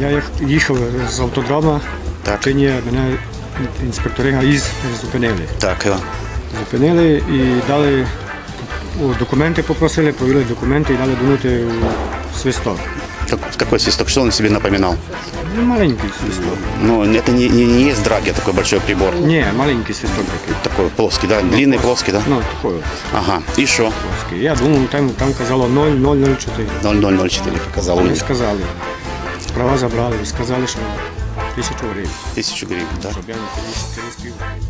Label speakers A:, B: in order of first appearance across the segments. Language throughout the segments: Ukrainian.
A: Я їх- їхав з автодрама,
B: Так.
A: чи ні, мене інспектори ГАІЗ зупинили.
B: Так, е,
A: Зупинили і дали документи попросили, провели документи і дали дунути у свисток.
B: как- какой свисток, что он себе напоминал?
A: Ну, маленький свисток.
B: Ну, это не, не, не есть драги, а такой большой прибор.
A: Ні, маленький свисток такий.
B: Такой плоский, да? Длинный, плоский, да?
A: Ну, такий
B: Ага. И что?
A: плоский. Я думав, там, там казало 0,004.
B: 0004 показал
A: Вони
B: мне.
A: сказали. Права забрали сказали, що тисячу гривень,
B: Тисячу гривень, так.
A: щоб я не перес-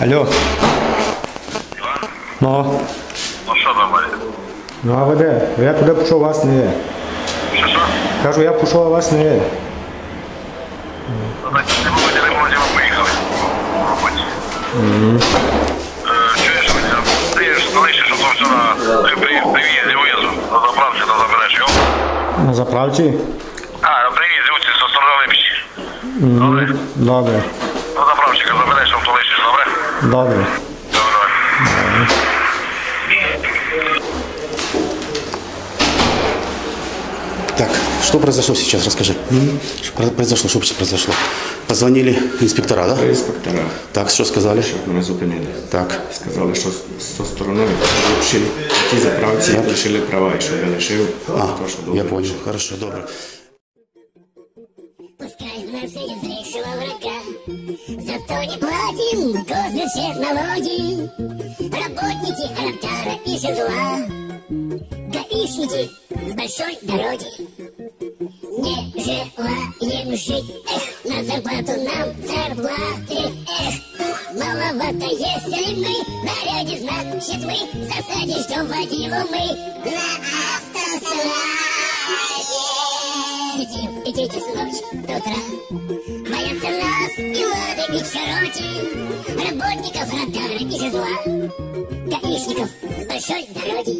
A: Алло. Ну,
C: Ну що там, Валя?
A: ну а ви де? Я туди пішов, вас не є.
C: Що що?
A: Кажу, я пішов, а вас не є.
C: Ну, так, не було, не було, ми поїхали. В роботі. Е, Чуєш, ти ж залишиш, що то вчора ти при привізі виїзду на заправці та забереш його.
A: На заправці?
C: А, на привізі оці зі сторони Липчі. Добре?
A: Добре,
C: добре?
A: добре.
C: Добре, давай.
B: Так, что произошло сейчас, расскажи. Что про- произошло, что вообще произошло? Позвонили инспектора, да?
A: Інспектора,
B: Так, что сказали?
A: щоб мене зупинили.
B: Так,
A: Сказали, що з з сторони лишили ті заправці лишили права, і що я лишив,
B: а,
A: то, що добре.
B: я понял, хорошо, добро.
D: Пускай Зато не платим госбюджет всех налоги. Работники Араптара и Жезла Гаишники с большой дороги. Не желаем жить, эх, на зарплату нам зарплаты, эх. Маловато, если мы наряде, значит мы в засаде ждем водилу мы на автострade Сидим и с ночи до утра. Боятся нас и лады и широки Работников радара и жезла Гаишников с большой дороги.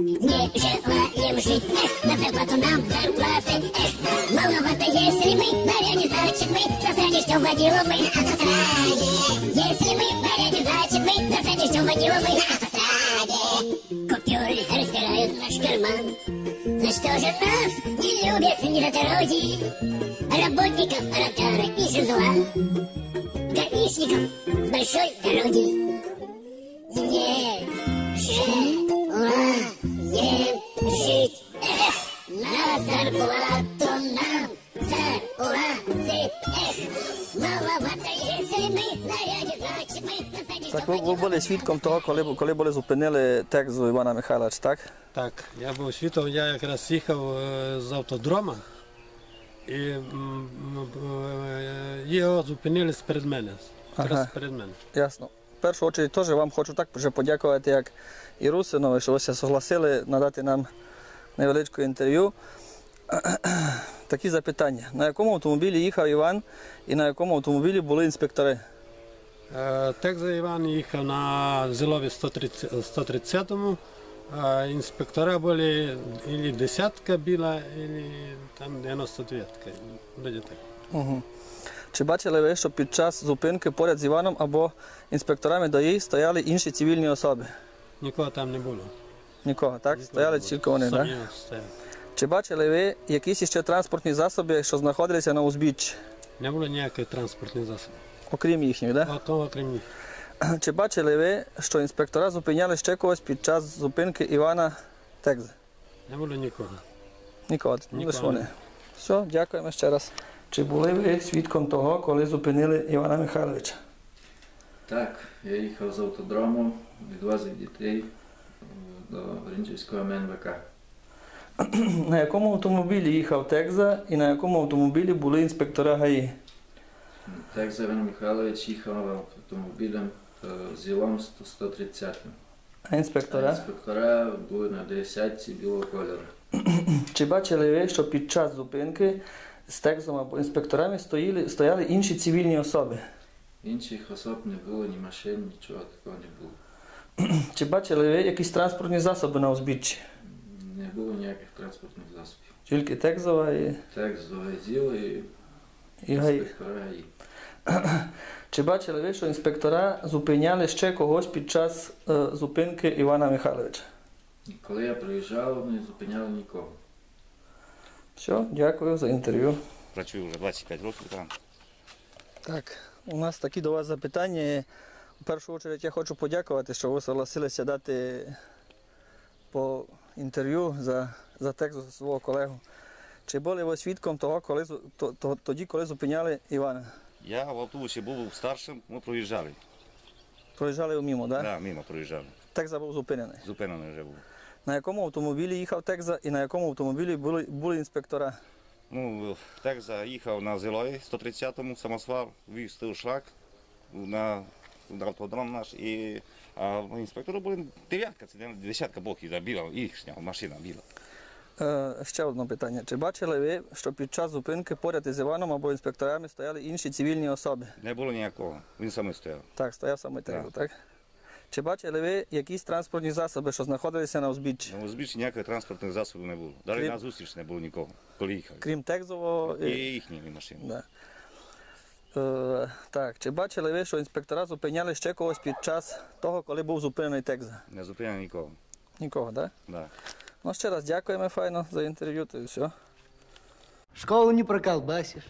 D: Не желаем жить, эх, на зарплату нам зарплаты, эх Маловато, если мы в наряде, значит мы в засаде ждем водилу мы на автостраде Если мы в наряде, значит мы в засаде ждем водилу мы на автостраде Купюры разбирают наш карман за что же нас не любят недотороги Работников Аратара и Жезла Гаишников с большой дороги. Не желаем жить Эх, на зарплату
E: Так, ви, ви були свідком того, коли, коли були зупинили текзу Івана Михайловича, так?
F: Так, я був свідком, я якраз їхав е, з автодрома і е, його зупинили перед мене.
E: Ага.
F: перед мене.
E: Ясно. В першу чергу теж вам хочу так вже подякувати, як і Русинові, що ви се согласили надати нам невеличке інтерв'ю. Такі запитання. На якому автомобілі їхав Іван і на якому автомобілі були інспектори?
F: Е, Текза Іван їхав на Зилові 130, 130-му, а інспектора були или десятка біла, или там 99-ка.
E: Угу. Чи бачили ви, що під час зупинки поряд з Іваном або інспекторами ДАІ стояли інші цивільні особи?
F: Нікого там не було.
E: Нікого, так? Стояли тільки вони, так?
F: Стояли.
E: Чи бачили ви якісь ще транспортні засоби, що знаходилися на узбіччі,
F: Не було ніяких транспортних засобів.
E: Окрім їхніх, так?
F: А то окрім них.
E: Чи бачили ви, що інспектора зупиняли ще когось під час зупинки Івана Текзи?
F: Не було нікого.
E: Нікого,
F: Нікого
E: лише вони. Все, дякуємо ще раз. Чи були ви свідком того, коли зупинили Івана Михайловича?
G: Так, я їхав з автодрому, відвозив дітей е, до Ринчівського МНВК.
E: На якому автомобілі їхав Текза і на якому автомобілі були інспектора ГАІ?
G: Так, Завен Михайлович їхав автомобілем е, з Ілом 130.
E: А
G: А
E: інспектора?
G: інспектора були на 10 білого кольору.
E: Чи бачили ви, що під час зупинки з Текзом або інспекторами стояли, стояли інші цивільні особи?
G: Інших особ не було, ні машин, нічого такого не було.
E: Чи бачили ви якісь транспортні засоби на узбіччі?
G: Не було ніяких транспортних засобів.
E: Тільки Текзова і,
G: Так, зогазіло і
E: і ГАІ. Чи бачили ви, що інспектора зупиняли ще когось під час е, зупинки Івана Михайловича?
G: Коли я приїжджав, не зупиняли нікого.
E: Все, дякую за інтерв'ю.
H: Працюю вже 25 років там.
E: Так, у нас такі до вас запитання. У першу чергу я хочу подякувати, що ви согласилися дати по інтерв'ю за, за текст свого колегу. Чи були ви свідком того, коли, то, то, тоді, коли зупиняли Івана?
H: Я в автобусі був старшим, ми проїжджали.
E: Проїжджали мимо, так?
H: Так,
E: Да?
H: да, мимо проїжджали.
E: Текза був зупинений.
H: Зупинений вже був.
E: На якому автомобілі їхав Текза і на якому автомобілі були, були інспектора?
H: Ну, так заїхав на Зилої 130-му, самосвал, вів стив на, на автодром наш. І а інспектори були дев'ятка, це десятка боків, да, біла, їхня машина біла.
E: Е, ще одне питання. Чи бачили ви, що під час зупинки поряд із Іваном або інспекторами стояли інші цивільні особи?
H: Не було ніякого, він сам стояв.
E: Так, стояв саме
H: Так.
E: так? Чи бачили ви якісь транспортні засоби, що знаходилися на узбіччі?
H: На узбіччі ніяких транспортних засобів не було. Навіть
E: Крім-
H: на зустріч не було нікого, коли їхали.
E: Крім Текзового.
H: І
E: і-
H: їхні машини.
E: Да. Е, так, чи бачили ви, що інспектора зупиняли ще когось під час того, коли був зупинений Текза?
H: Не зупиняли нікого.
E: Нікого, так? Да?
H: Да.
E: Ну, ще раз дякуємо файно за інтерв'ю, то і все.
I: Школу не проколбасишь.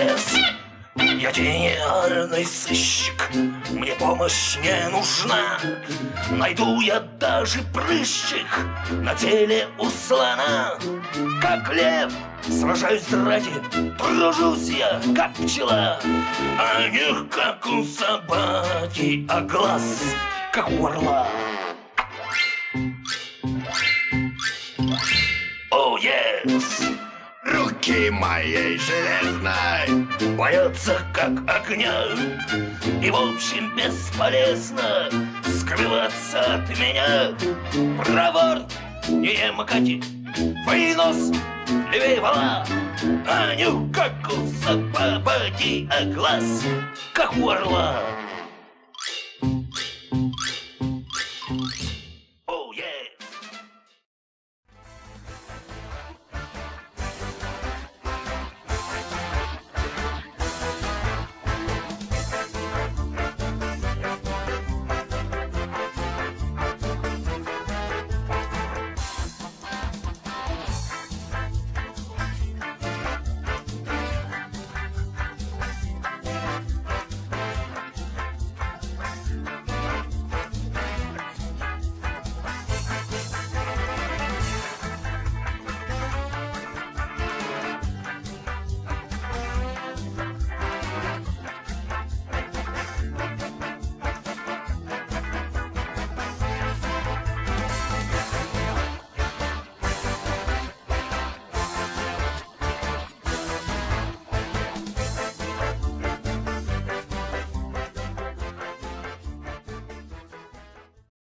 J: Yes! Я гениальный сыщик, мне помощь не нужна. Найду я даже прыщик на теле у слона. Как лев, сражаюсь ради, тружусь я, как пчела. А не как у собаки, а глаз, как у орла. Оу, yes! Руки моей железной Боятся как огня. И в общем бесполезно Скрываться от меня. Проворт, не макати Вынос, левее вала. А нюх как у собаки А глаз, как у орла